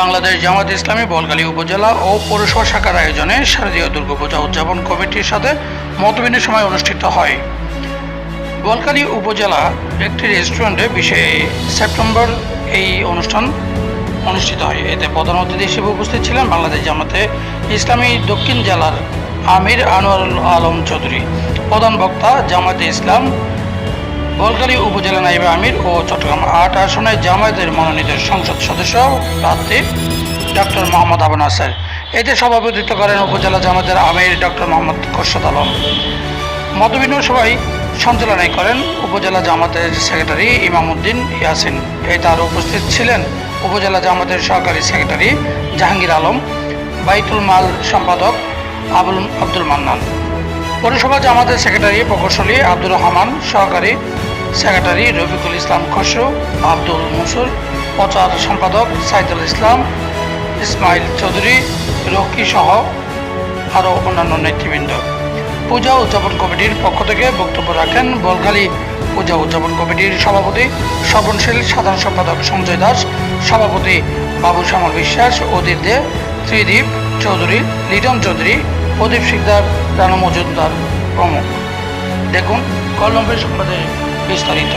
বাংলাদেশ জামাত ইসলামী বলগালী উপজেলা ও পৌরসভা শাখার আয়োজনে শারদীয় দুর্গাপূজা উদযাপন কমিটির সাথে মতবিনিময় সময় অনুষ্ঠিত হয়। বলকালী উপজেলা একটি রেস্টুরেন্টে বিশে সেপ্টেম্বর এই অনুষ্ঠান অনুষ্ঠিত হয়। এতে প্রধান অতিথি হিসেবে উপস্থিত ছিলেন বাংলাদেশ জামাতে ইসলামী দক্ষিণ জেলার আমির আনোয়ার আলম চৌধুরী। প্রধান বক্তা জামাতে ইসলাম বলকালী উপজেলা নাইবে আমির ও চট্টগ্রাম আট আসনে জামায়াতের মনোনীত সংসদ সদস্য প্রার্থী ডক্টর মোহাম্মদ আবু নাসের। এতে সভাপতিত্ব করেন উপজেলা জামাতের আমির ডক্টর মোহাম্মদ খোরশদ আলম। মতবিনিময় সভায় সঞ্চালনায় করেন উপজেলা জামাতের সেক্রেটারি ইমামউদ্দিন ইয়াসিন। এ তার উপস্থিত ছিলেন উপজেলা জামাতের সহকারী সেক্রেটারি জাহাঙ্গীর আলম, বাইতুল মাল সম্পাদক আবুল আব্দুল মান্নান। পৌরসভা জামাতের সেক্রেটারি প্রকৌশলী আব্দুর রহমান, সহকারী সেক্রেটারি রফিকুল ইসলাম খসরু, আব্দুল মনসুর, প্রচার সম্পাদক সাইদুল ইসলাম, ইসমাইল চৌধুরী, রকি সহ আরও অন্যান্য নেতৃবৃন্দ। পূজা উদযাপন কমিটির পক্ষ থেকে বক্তব্য রাখেন বলখালী পূজা উদযাপন কমিটির সভাপতি স্বপনশীল সাধারণ সম্পাদক সঞ্জয় দাস, সভাপতি বাবু শ্যামল বিশ্বাস, অধীর দে, ত্রিদীপ চৌধুরী, লিটন চৌধুরী, প্রদীপ শিকদার, রানু মজুমদার প্রমুখ। দেখুন কলম্বের সংবাদে বিস্তারিত